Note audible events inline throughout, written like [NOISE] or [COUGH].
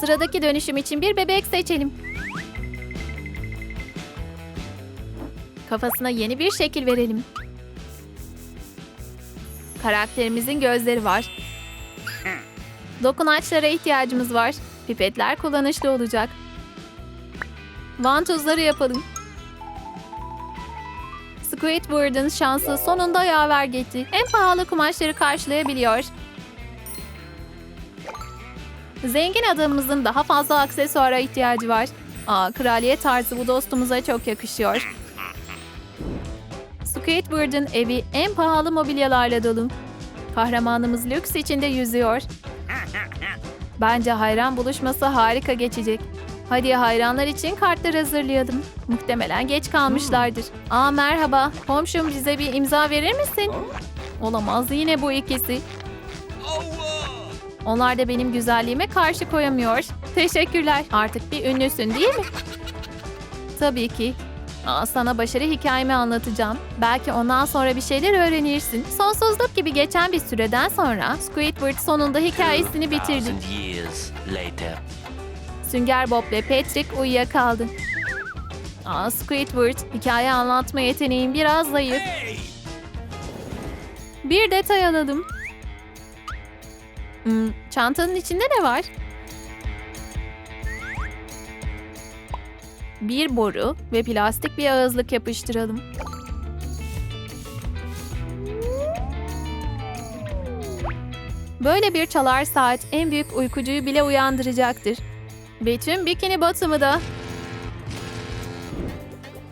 Sıradaki dönüşüm için bir bebek seçelim. Kafasına yeni bir şekil verelim. Karakterimizin gözleri var. Dokunaçlara ihtiyacımız var. Pipetler kullanışlı olacak. Vantuzları yapalım. Squidward'ın şansı sonunda yaver gitti. En pahalı kumaşları karşılayabiliyor. Zengin adamımızın daha fazla aksesuara ihtiyacı var. Aa, kraliyet tarzı bu dostumuza çok yakışıyor. Squidward'ın evi en pahalı mobilyalarla dolu. Kahramanımız lüks içinde yüzüyor. Bence hayran buluşması harika geçecek. Hadi hayranlar için kartlar hazırlayalım. Muhtemelen geç kalmışlardır. Aa merhaba, komşum bize bir imza verir misin? Olamaz yine bu ikisi. Onlar da benim güzelliğime karşı koyamıyor. Teşekkürler. Artık bir ünlüsün değil mi? Tabii ki. Aa, sana başarı hikayemi anlatacağım. Belki ondan sonra bir şeyler öğrenirsin. Sonsuzluk gibi geçen bir süreden sonra Squidward sonunda hikayesini bitirdi. Thousand years later. Sünger Bob ve Patrick uyuyakaldı. Aa, Squidward, hikaye anlatma yeteneğin biraz zayıf. Bir detay alalım. Hmm, çantanın içinde ne var? Bir boru ve plastik bir ağızlık yapıştıralım. Böyle bir çalar saat en büyük uykucuyu bile uyandıracaktır. Bütün bikini batımı da.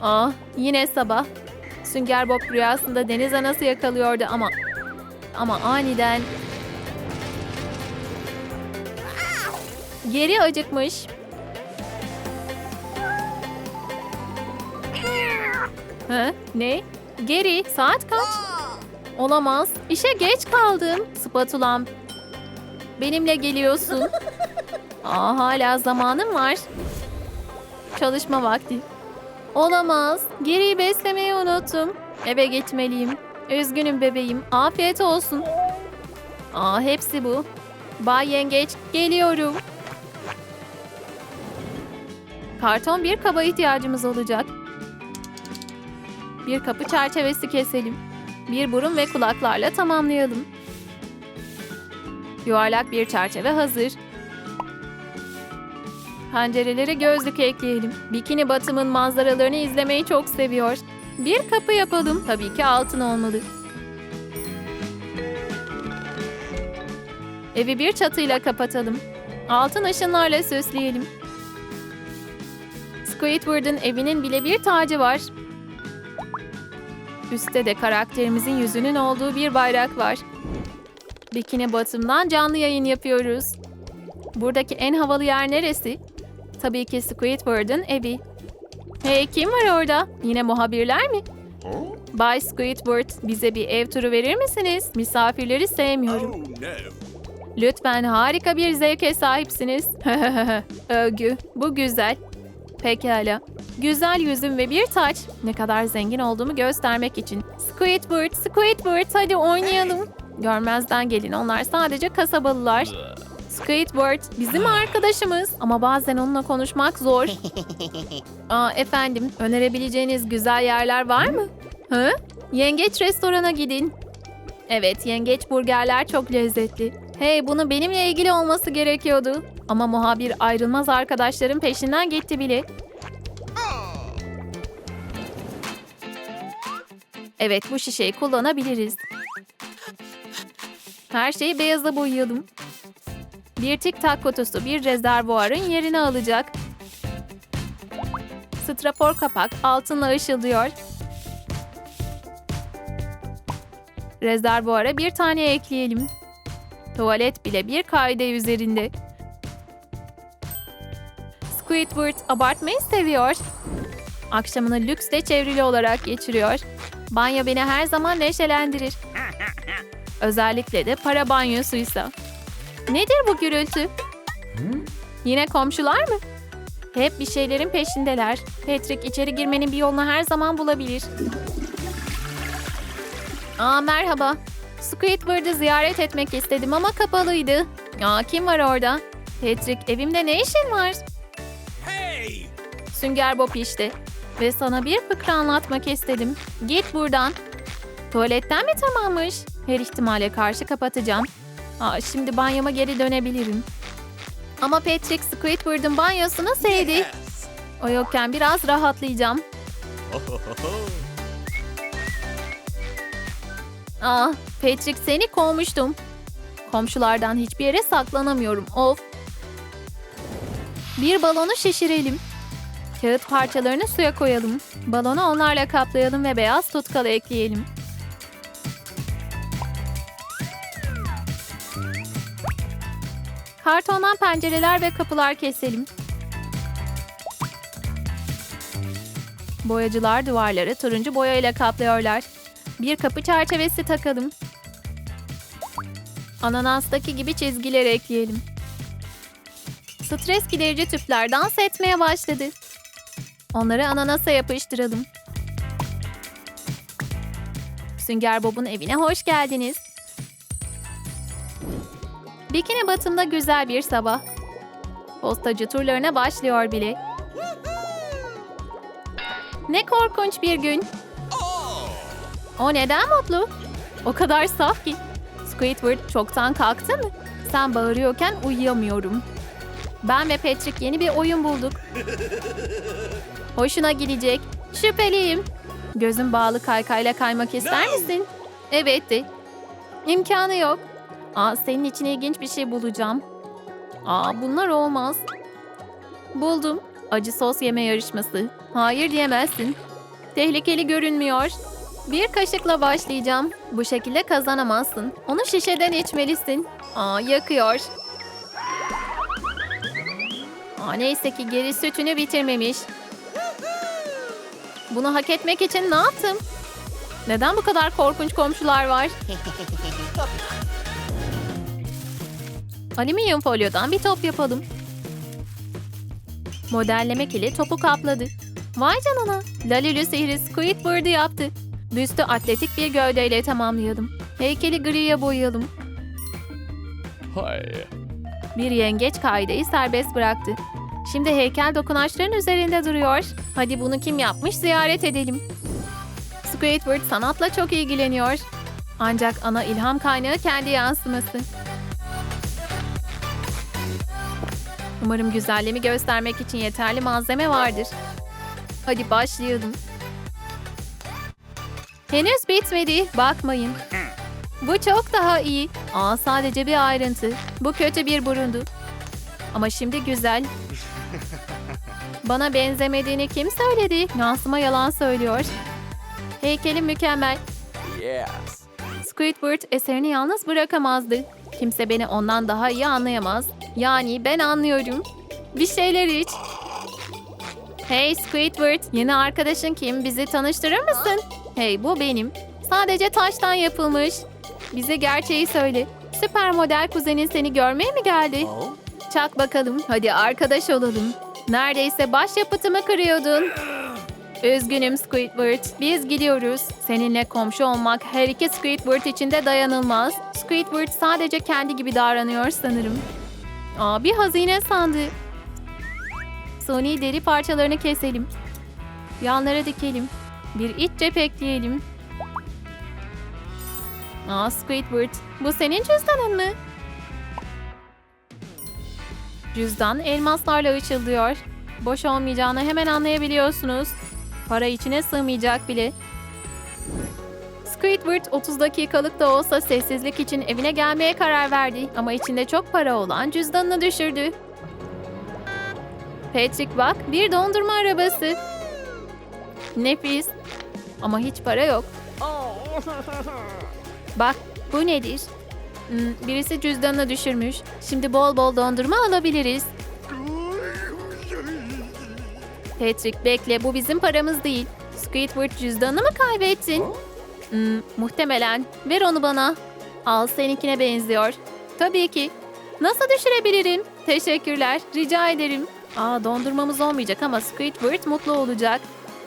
Ah, yine sabah. Sünger Bob rüyasında deniz anası yakalıyordu ama... Ama aniden... Geri acıkmış. Ha, ne? Geri, saat kaç? Olamaz. İşe geç kaldım. Spatulam. Benimle geliyorsun. Aa, hala zamanım var. Çalışma vakti. Olamaz. Geriyi beslemeyi unuttum. Eve gitmeliyim. Üzgünüm bebeğim. Afiyet olsun. Aa, hepsi bu. Bay Yengeç, geliyorum. Karton bir kaba ihtiyacımız olacak. Bir kapı çerçevesi keselim. Bir burun ve kulaklarla tamamlayalım. Yuvarlak bir çerçeve hazır. Pencerelere gözlük ekleyelim. Bikini batımın manzaralarını izlemeyi çok seviyor. Bir kapı yapalım. Tabii ki altın olmalı. Evi bir çatıyla kapatalım. Altın ışınlarla süsleyelim. Squidward'ın evinin bile bir tacı var. Üstte de karakterimizin yüzünün olduğu bir bayrak var. Bikini Batım'dan canlı yayın yapıyoruz. Buradaki en havalı yer neresi? Tabii ki Squidward'ın evi. Hey kim var orada? Yine muhabirler mi? Bay Squidward bize bir ev turu verir misiniz? Misafirleri sevmiyorum. Oh no. Lütfen harika bir zevke sahipsiniz. [LAUGHS] Övgü. Bu güzel. Pekala. Güzel yüzüm ve bir taç. Ne kadar zengin olduğumu göstermek için. Squidward, Squidward hadi oynayalım. Görmezden gelin onlar sadece kasabalılar. Squidward bizim arkadaşımız ama bazen onunla konuşmak zor. [LAUGHS] Aa, efendim önerebileceğiniz güzel yerler var mı? Hı? Yengeç restorana gidin. Evet, yengeç burgerler çok lezzetli. Hey, bunu benimle ilgili olması gerekiyordu. Ama muhabir ayrılmaz arkadaşların peşinden gitti bile. Evet, bu şişeyi kullanabiliriz. Her şeyi beyaza boyayalım. Bir tik tak kutusu bir rezervuarın yerini alacak. Strafor kapak altınla ışıldıyor. Rezervuara bir tane ekleyelim. Tuvalet bile bir kaide üzerinde. Squidward abartmayı seviyor. Akşamını lüksle çevrili olarak geçiriyor. Banyo beni her zaman neşelendirir. Özellikle de para banyosuysa. Nedir bu gürültü? Yine komşular mı? Hep bir şeylerin peşindeler. Patrick içeri girmenin bir yolunu her zaman bulabilir. Aa merhaba. Squidward'ı ziyaret etmek istedim ama kapalıydı. Aa kim var orada? Patrick evimde ne işin var? Sünger Bob işte. Ve sana bir fıkra anlatmak istedim. Git buradan. Tuvaletten mi tamammış? Her ihtimale karşı kapatacağım. Aa, şimdi banyoma geri dönebilirim. Ama Patrick Squidward'ın banyosunu sevdi. O yokken biraz rahatlayacağım. Aa, Patrick seni kovmuştum. Komşulardan hiçbir yere saklanamıyorum. Of. Bir balonu şişirelim. Kağıt parçalarını suya koyalım. Balonu onlarla kaplayalım ve beyaz tutkalı ekleyelim. Kartondan pencereler ve kapılar keselim. Boyacılar duvarları turuncu boya ile kaplıyorlar. Bir kapı çerçevesi takalım. Ananastaki gibi çizgiler ekleyelim. Stres giderici tüpler dans etmeye başladı. Onları ananasa yapıştıralım. Sünger Bob'un evine hoş geldiniz. Bikini batımda güzel bir sabah. Postacı turlarına başlıyor bile. Ne korkunç bir gün. O neden mutlu? O kadar saf ki. Squidward çoktan kalktı mı? Sen bağırıyorken uyuyamıyorum. Ben ve Patrick yeni bir oyun bulduk. Hoşuna gidecek. Şüpheliyim. Gözün bağlı kaykayla kaymak ister misin? Evet de. İmkanı yok. Aa, senin için ilginç bir şey bulacağım. Aa, bunlar olmaz. Buldum. Acı sos yeme yarışması. Hayır diyemezsin. Tehlikeli görünmüyor. Bir kaşıkla başlayacağım. Bu şekilde kazanamazsın. Onu şişeden içmelisin. Aa, yakıyor. Aa, neyse ki geri sütünü bitirmemiş. Bunu hak etmek için ne yaptım? Neden bu kadar korkunç komşular var? [LAUGHS] Alüminyum folyodan bir top yapalım. Modellemek ile topu kapladı. Vay canına. Lalülü sihri Squidward'ı yaptı. Büstü atletik bir gövdeyle tamamlayalım. Heykeli griye boyayalım. Bir yengeç kaideyi serbest bıraktı. Şimdi heykel dokunaçların üzerinde duruyor. Hadi bunu kim yapmış ziyaret edelim. Squidward sanatla çok ilgileniyor. Ancak ana ilham kaynağı kendi yansıması. Umarım güzelliğimi göstermek için yeterli malzeme vardır. Hadi başlayalım. Henüz bitmedi. Bakmayın. Bu çok daha iyi. Aa sadece bir ayrıntı. Bu kötü bir burundu. Ama şimdi güzel. Bana benzemediğini kim söyledi? Yansıma yalan söylüyor. Heykelim mükemmel. Yes. Squidward eserini yalnız bırakamazdı. Kimse beni ondan daha iyi anlayamaz. Yani ben anlıyorum. Bir şeyler iç. Hey Squidward, yeni arkadaşın kim? Bizi tanıştırır mısın? Hey bu benim. Sadece taştan yapılmış. Bize gerçeği söyle. Süper model kuzenin seni görmeye mi geldi? Çak bakalım. Hadi arkadaş olalım. Neredeyse başyapıtımı kırıyordun. Üzgünüm Squidward. Biz gidiyoruz. Seninle komşu olmak her iki Squidward için de dayanılmaz. Squidward sadece kendi gibi davranıyor sanırım. Aa, bir hazine sandığı. Suni deri parçalarını keselim. Yanlara dikelim. Bir iç cep ekleyelim. Aa Squidward, bu senin cüzdanın mı? Cüzdan elmaslarla ışıldıyor. Boş olmayacağını hemen anlayabiliyorsunuz. Para içine sığmayacak bile. Squidward 30 dakikalık da olsa sessizlik için evine gelmeye karar verdi. Ama içinde çok para olan cüzdanını düşürdü. Patrick bak bir dondurma arabası. Nefis. Ama hiç para yok. [LAUGHS] Bak bu nedir? Hmm, birisi cüzdanını düşürmüş. Şimdi bol bol dondurma alabiliriz. Patrick bekle bu bizim paramız değil. Squidward cüzdanını mı kaybettin? Hmm, muhtemelen. Ver onu bana. Al seninkine benziyor. Tabii ki. Nasıl düşürebilirim? Teşekkürler. Rica ederim. Aa dondurmamız olmayacak ama Squidward mutlu olacak.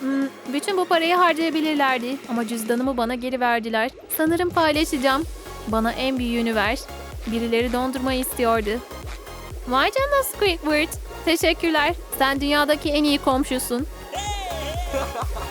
Hmm, bütün bu parayı harcayabilirlerdi ama cüzdanımı bana geri verdiler. Sanırım paylaşacağım. Bana en büyüğünü ver. Birileri dondurma istiyordu. Vay canına Squidward. Teşekkürler. Sen dünyadaki en iyi komşusun. [LAUGHS]